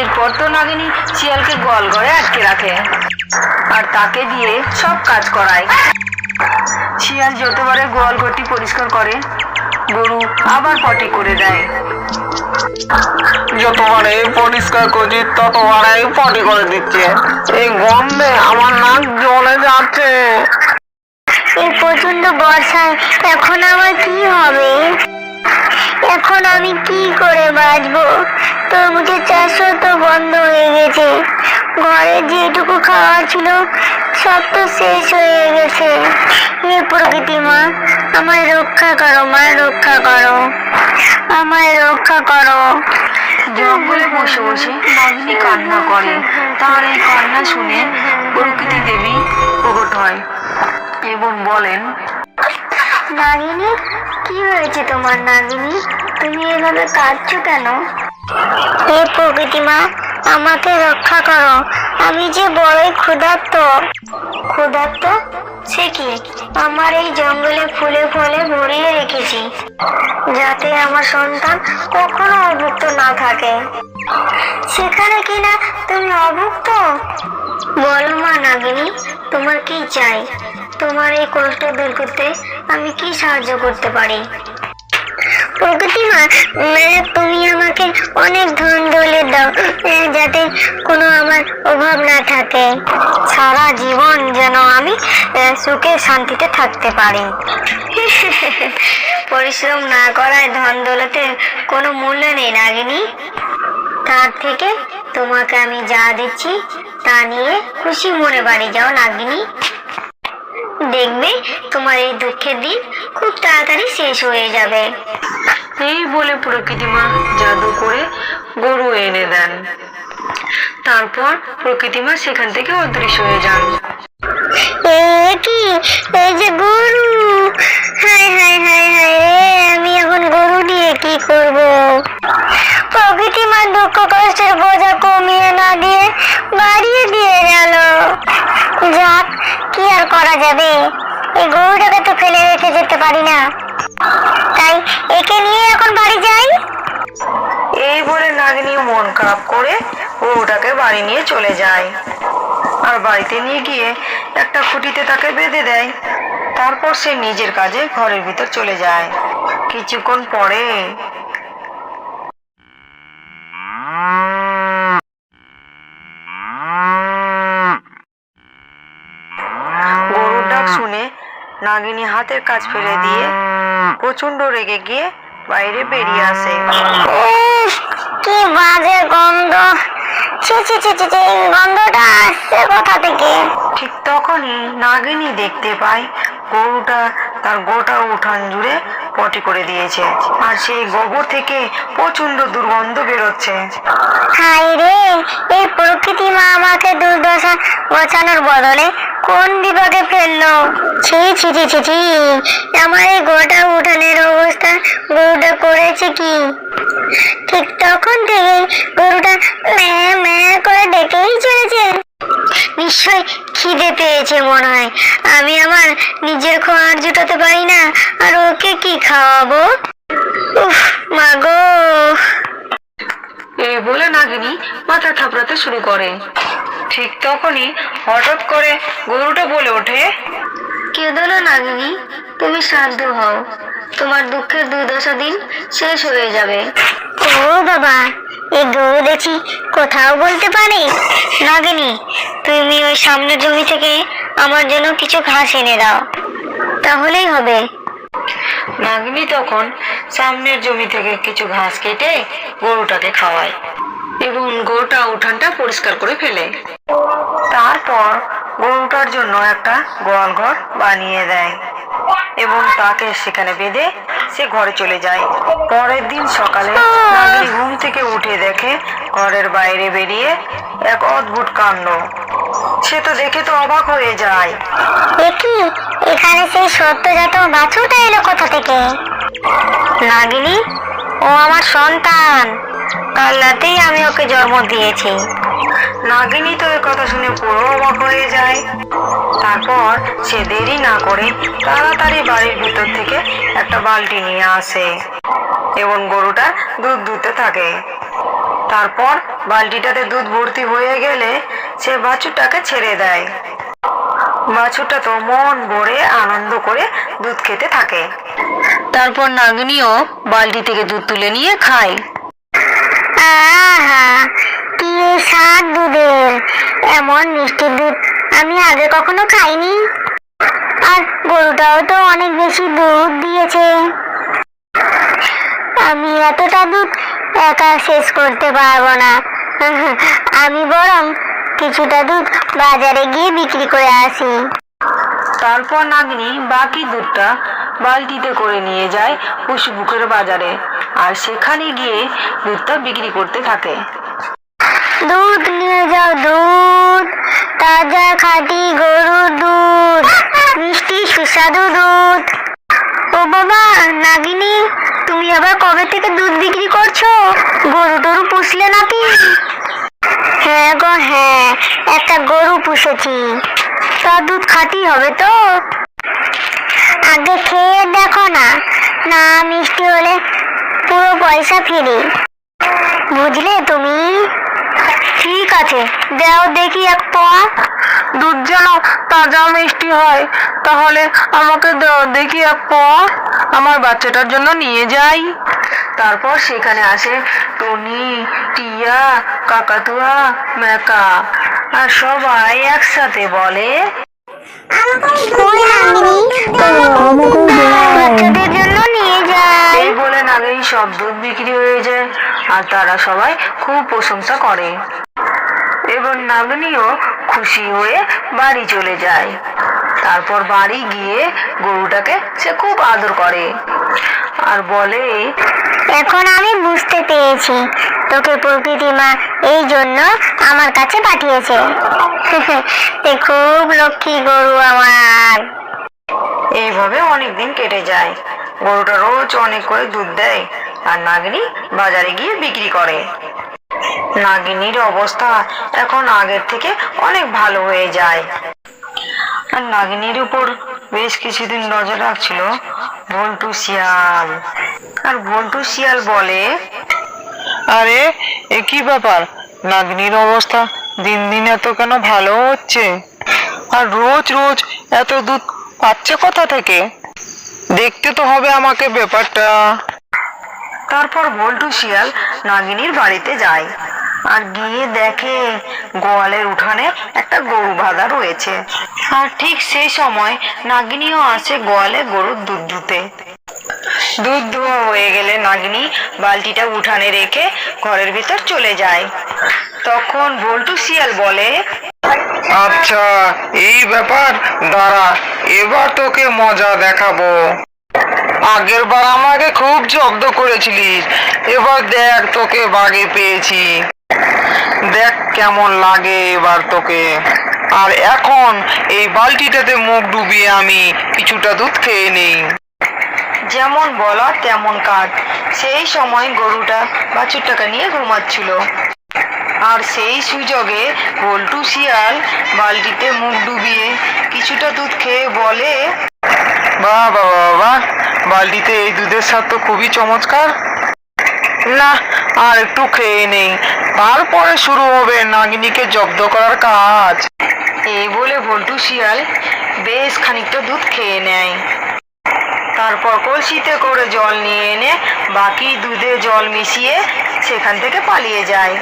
এরপর তো নাগিনী শিয়ালকে গোয়াল ঘরে আটকে রাখে আর তাকে দিয়ে সব কাজ করায়। শিয়াল যতবারে গোয়াল ঘরটি পরিষ্কার করে গরু আবার পটি করে দেয়। যতবারে পরিষ্কার করছি ততবারে পটি করে দিচ্ছে। এই গন্ধে আমার নাক জ্বলে যাচ্ছে। এই প্রচণ্ড বর্ষায় এখন আমার কি হবে? এখন আমি কি করে বাঁচবো? তরমুজের চাষও তো বন্ধ হয়ে গেছে। ঘরে যেটুকু খাওয়া ছিল, সব তো শেষ হয়ে গেছে। হে প্রকৃতি মা, আমায় রক্ষা করো, মা, রক্ষা করো। আমায় রক্ষা করো। জঙ্গলে বসে বসে নাগিনী কান্না করে। তার এই কান্না শুনে প্রকৃতি দেবী প্রকট হয় এবং বলেন নাগিনী, কি হয়েছে তোমার নাগিনী? তুমি এভাবে কাঁদছো কেন? হে প্রকৃতি মা, আমাকে রক্ষা করো। আমি যে বড়ই ক্ষুধার্ত। ক্ষুধার্ত? সে কি? আমার এই জঙ্গলে ফুলে ফলে ভরিয়ে রেখেছি, যাতে আমার সন্তান কখনো অভুক্ত না থাকে। সেখানে কিনা তুমি অভুক্ত? বলো মা নাগিনী, তোমার কি চাই? তোমার এই কষ্ট দূর করতে আমি কি সাহায্য করতে পারি? প্রকৃতি মা মানে তুমি আমাকে অনেক ধন দৌলত দাও যাতে কোনো আমার অভাব না থাকে। সারা জীবন যেন আমি সুখে শান্তিতে থাকতে পারি। পরিশ্রম না করায় ধন দৌলতের কোনো মূল্য নেই, নাগিনী। তার থেকে তোমাকে আমি যা দিচ্ছি, তা নিয়ে খুশি মনে বাড়ি যাও, নাগিনী। দেখবে তোমার এই দুঃখের দিন খুব তাড়াতাড়ি শেষ হয়ে যাবে। এই বলে প্রকৃতি মা জাদু করে গরু এনে দেন। তারপর প্রকৃতি মা সেখান থেকে অদৃশ্য হয়ে যান। কি? এই যে গরু! হাই হাই হাই হাই আমি এখন গরু দিয়ে কি করব? প্রকৃতি মা দুঃখ কষ্টের বোঝা কমিয়ে না দিয়ে বাড়িয়ে দিয়ে করা যাবে? এই গরুটাকে তো ফেলে রেখে যেতে পারি না। তাই একে নিয়ে এখন বাড়ি যাই। এই বলে নাগিনী মন খারাপ করে গরুটাকে বাড়ি নিয়ে চলে যায়। আর বাড়িতে নিয়ে গিয়ে একটা খুঁটিতে তাকে বেঁধে দেয়। তারপর সে নিজের কাজে ঘরের ভিতর চলে যায়। কিছুক্ষণ পরে গরুর ডাক শুনে নাগিনী হাতের কাজ ফেলে দিয়ে প্রচণ্ড রেগে গিয়ে বাইরে বেরিয়ে আসে। কি বাজে গন্ধ। ছি ছি ছি ছি, গন্ধটা আসছে কোথা থেকে? তখনই নাগিনী দেখতে পায় গরুটা তার গোটা উঠান জুড়ে পটি করে দিয়েছে। আর সেই গোবর থেকে প্রচণ্ড দুর্গন্ধ বেরোচ্ছে। হাই রে, এই প্রকৃতি মা আমাকে দুর্দশা বাঁচানোর বদলে কোন বিভাগে ফেলল? ছি ছি ছি ছি ছি। আমার এই গোটা উঠানের অবস্থা গরুটা করেছে কি? ঠিক তখন থেকে গরুটা ম্যা ম্যা করে ডেকেই চলেছে। নিশ্চয় খিদে পেয়েছে মনে হয়। আমি আমার নিজের খাওয়ার জুটাতে পারি না আর ওকে কি খাওয়াবো? উফ মাগো এই বলে নাগিনী মাথা থাপড়াতে শুরু করে। ঠিক তখনই হঠাৎ করে গরুটা বলে ওঠে কেঁদো না নাগিনী তুমি শান্ত হও। তোমার দুঃখের দুর্দশা দিন শেষ হয়ে যাবে। ও বাবা গরু দেখি কোথাও বলতে পারে? নাগিনী তুমি ওই সামনের জমি থেকে আমার জন্য কিছু ঘাস এনে দাও। তাহলেই হবে। নাগিনী তখন সামনের জমি থেকে কিছু ঘাস কেটে গরুটাকে খাওয়ায় এবং গরুটা উঠানটা পরিষ্কার করে ফেলে। তারপর গরুটার জন্য একটা গোয়াল ঘর বানিয়ে দেয়। এবং তাকে সেখানে বেঁধে সে ঘরে চলে যায়। পরের দিন সকালে নাগিনী ঘুম থেকে উঠে দেখে ঘরের বাইরে বেরিয়ে এক অদ্ভুত কাণ্ড। সে তো দেখে তো অবাক হয়ে যায়। এখানে সেই সত্যজাত বাছুরটা এলো কোথা থেকে? নাগিনী ও আমার সন্তান। কাল রাতেই আমি ওকে জন্ম দিয়েছি। নাগিনী তো এ কথা শুনে পুরো অবাক হয়ে যায়। তারপর সে দেরি না করে তাড়াতাড়ি বাড়ির ভিতর থেকে একটা বালতি নিয়ে আসে এবং গরুটা দুধ দুধতে থাকে। তারপর বালতিটাতে দুধ ভর্তি হয়ে গেলে সে বাছুরটাকে ছেড়ে দেয়। বাছুরটা তো মন ভরে আনন্দ করে দুধ খেতে থাকে। তারপর নাগিনীও বালতি থেকে দুধ তুলে নিয়ে খায়। আহা, কি স্বাদ দুধের। এমন মিষ্টি দুধ আমি আগে কখনো খাইনি। আর গরুটাও তো অনেক বেশি দুধ দিয়েছে। আমি এতটা দুধ একা শেষ করতে পারব না। আমি বরং কিছুটা দুধ বাজারে গিয়ে বিক্রি করে আসি। তারপর নাগিনী বাকি দুধটা বালতিতে করে নিয়ে যায় পশুপুকুর বাজারে আর সেখানে গিয়ে দুধটা বিক্রি করতে থাকে। দুধ নিয়ে যাও দুধ। তাজা খাঁটি গরুর দুধ, মিষ্টি সুস্বাদু দুধ। ও বাবা, নাগিনী, তুমি আবার কবে থেকে দুধ বিক্রি করছ? গরু টরু পুষলে নাকি? হ্যাঁ গো হ্যাঁ একটা গরু পুষেছি। তা দুধ খাঁটি হবে তো? আগে খেয়ে দেখো না। না, মিষ্টি হলে পুরো পয়সা ফিরে। বুঝলে তুমি? ঠিক আছে দাও দেখি এক পোয়া দুধ যেন তাজা মিষ্টি হয়। তাহলে আমাকে দাও দেখি এক পোয়া আমার বাচ্চাটার জন্য নিয়ে যাই। তারপর সেখানে আসে টনি টিয়া কাকাতুয়া মেকা আর সবাই একসাথে বলে কই বাচ্চাদের জন্য নিয়ে যাই। এই বলে নাগিনী সব দুধ বিক্রি হয়ে যায় আর তারা সবাই খুব প্রশংসা করে। এবং নাগিনীও খুশি হয়ে বাড়ি চলে যায়। তারপর বাড়ি গিয়ে গরুটাকে সে খুব আদর করে আর বলে এখন আমি বুঝতে পেরেছি। তোকে প্রকৃতি মা এই জন্য আমার কাছে পাঠিয়েছে। খুব লক্ষ্মী গরু আমার। এইভাবে অনেক দিন কেটে যায়। গরুটা রোজ অনেক করে দুধ দেয় আর নাগিনী বাজারে গিয়ে বিক্রি করে। নাগিনীর অবস্থা এখন আগের থেকে অনেক ভালো হয়ে যায়। আর নাগিনীর উপর বেশ কিছুদিন নজর রাখছিল বল্টু শিয়াল। আর বল্টু শিয়াল বলে আরে এ কি ব্যাপার? নাগনির অবস্থা দিন দিন এত কেন ভালো হচ্ছে? আর রোজ রোজ এত দুধ পাচ্ছে কোথা থেকে? দেখতে তো হবে আমাকে ব্যাপারটা। তারপর বল্টু শিয়াল নাগিনীর বাড়িতে যায়। আর গিয়ে দেখে গোয়ালের উঠানে একটা গরু বাঁধা রয়েছে। আর ঠিক সেই সময় নাগিনীও আসে গোয়ালে গরুর দুধ ধুতে দুধ ধোয়া হয়ে গেলে নাগিনী বালতিটা উঠানে রেখে ঘরের ভিতর চলে যায়। তখন বল্টু শিয়াল বলে আচ্ছা এই ব্যাপার, দাঁড়া, এবার তোকে মজা দেখাবো। আগের বার আমাকে খুব জব্দ করেছিলিস এবার দেখ তোকে বাগে পেয়েছি। দেখ কেমন লাগে এবার তোকে। আর এখন এই বালতিটাতে মুখ ডুবিয়ে আমি কিছুটা দুধ খেয়ে নেই। যেমন বলা তেমন কাজ। সেই সময় গরুটা বাছুরটাকে নিয়ে ঘুমাচ্ছিল। আর সেই সুযোগে বল্টু শিয়াল বালতিতে মুখ ডুবিয়ে কিছুটা দুধ খেয়ে বলে বাহ, বাহ বালতিতে এই দুধের স্বাদ তো খুবই চমৎকার। না আর একটু খেয়ে নেই। তারপরে শুরু হবে নাগিনীকে জব্দ করার কাজ। এই বলে বল্টু শিয়াল বেশ খানিকটা দুধ খেয়ে নেয়। তারপর কলসিতে করে জল নিয়ে এনে বাকি দুধে জল মিশিয়ে সেখান থেকে পালিয়ে যায়।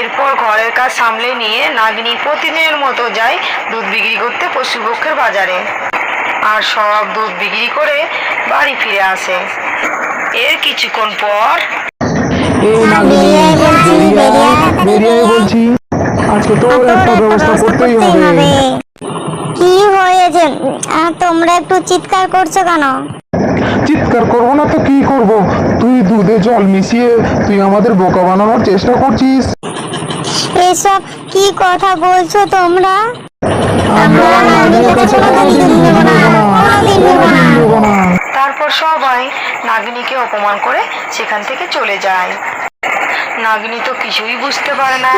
এরপর ঘরের কাজ সামলে নিয়ে নাগিনী প্রতিদিনের মতো যায় দুধ বিক্রি করতে পশুপক্ষের বাজারে। আর সব দুধ বিক্রি করে বাড়ি ফিরে আসে। এর কিছুক্ষণ পর বেরিয়ে বলছি। আজকে তোর একটা ব্যবস্থা করতেই হবে। কি হয়েছে? তোমরা একটু চিৎকার করছ কেন? চিৎকার করব না তো কি করব? তুই দুধে জল মিশিয়ে তুই আমাদের বোকা বানানোর চেষ্টা করছিস। এসব কি কথা বলছো তোমরা? আমরা নাগিনীকে অপমান করে সেখান থেকে চলে যায়। নাগিনী তো কিছুই বুঝতে পারে না,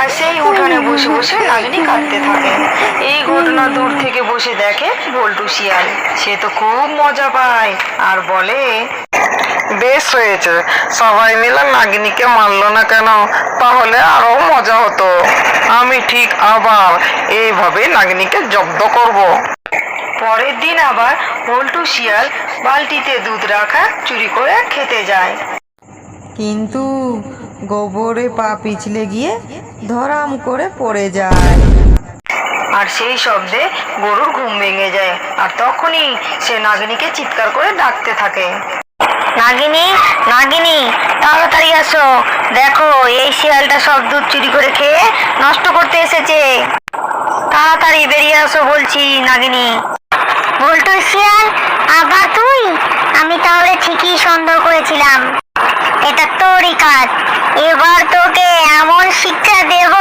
আর সেই উঠানে বসে বসে নাগিনী কাঁদতে থাকে। এই ঘটনা দূর থেকে বসে দেখে বল্টু শিয়াল। সে তো খুব মজা পায়, আর বলে, বেশ হয়েছে, সবাই মিলে নাগিনীকে মারলো না কেন? তাহলে আরও মজা হতো। আমি ঠিক আবার এইভাবে নাগিনীকে জব্দ করব। পরের দিন আবার পল্টু শিয়াল বালতিতে দুধ রাখা চুরি করে খেতে যায়। কিন্তু গোবরে পা পিছলে গিয়ে ধরাম করে পড়ে যায়। আর সেই শব্দে গরুর ঘুম ভেঙে যায় আর তখনই সে নাগিনীকে চিৎকার করে ডাকতে থাকে। নাগিনী নাগিনী তাড়াতাড়ি আসো। দেখো এই শিয়ালটা সব দুধ চুরি করে খেয়ে নষ্ট করতে এসেছে। তাড়াতাড়ি বেরিয়ে আসো বলছি নাগিনী। বল্টু শিয়াল আবার তুই? আমি তাহলে ঠিকই সন্দেহ করেছিলাম। এটা তোরই কাজ। এবার তোকে এমন শিক্ষা দেব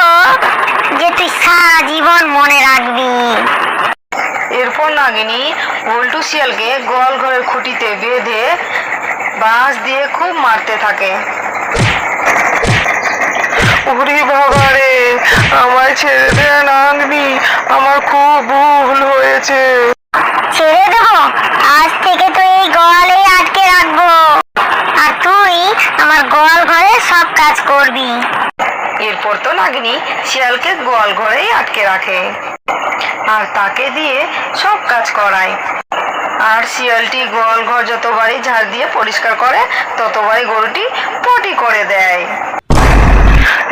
যে তুই সারা জীবন মনে রাখবি। এরপর নাগিনী বল্টু শিয়ালকে গোয়াল ঘরের খুঁটিতে বেঁধে বাঁশ দিয়ে খুব মারতে থাকে। ওরে বাবা রে আমায় ছেড়ে দে নাগনি আমার খুব ভুল হয়েছে। ছেড়ে দেবো আজ থেকে তো এই গোয়ালেই আটকে রাখব। আর তুই আমার গোয়াল ঘরে সব কাজ করবি। এরপর তো নাগিনী শিয়ালকে গোয়াল ঘরেই আটকে রাখে। আর তাকে দিয়ে সব কাজ করায়। আর শিয়ালটি গোয়াল ঘর যতবারই ঝাড় দিয়ে পরিষ্কার করে, ততবারই গরুটি পটি করে দেয়।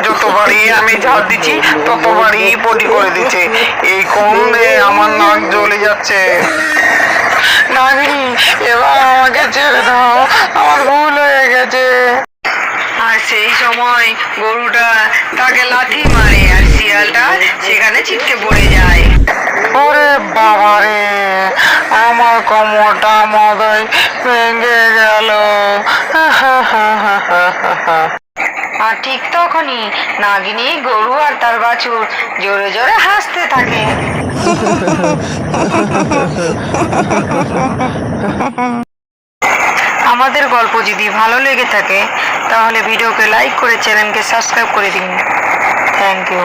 যতবারই আমি ঝাড় দিচ্ছি ততবারই পটি করে দিচ্ছে। এই কোন আমার নাক জ্বলে যাচ্ছে। নাগিনী, এবার আমাকে ছেড়ে দাও। আমার ভুল হয়ে গেছে। আর সেই সময় গরুটা তাকে লাথি মারে আর শিয়ালটা সেখানে ছিটকে পড়ে যায়। ওরে বাবা রে আমার কোমরটা মদয় ভেঙে গেল। আর ঠিক তখনই নাগিনী গরু আর তার বাছুর জোরে জোরে হাসতে থাকে। আমাদের গল্প যদি ভালো লেগে থাকে, তাহলে ভিডিওকে লাইক করে চ্যানেলকে সাবস্ক্রাইব করে দিন। Thank you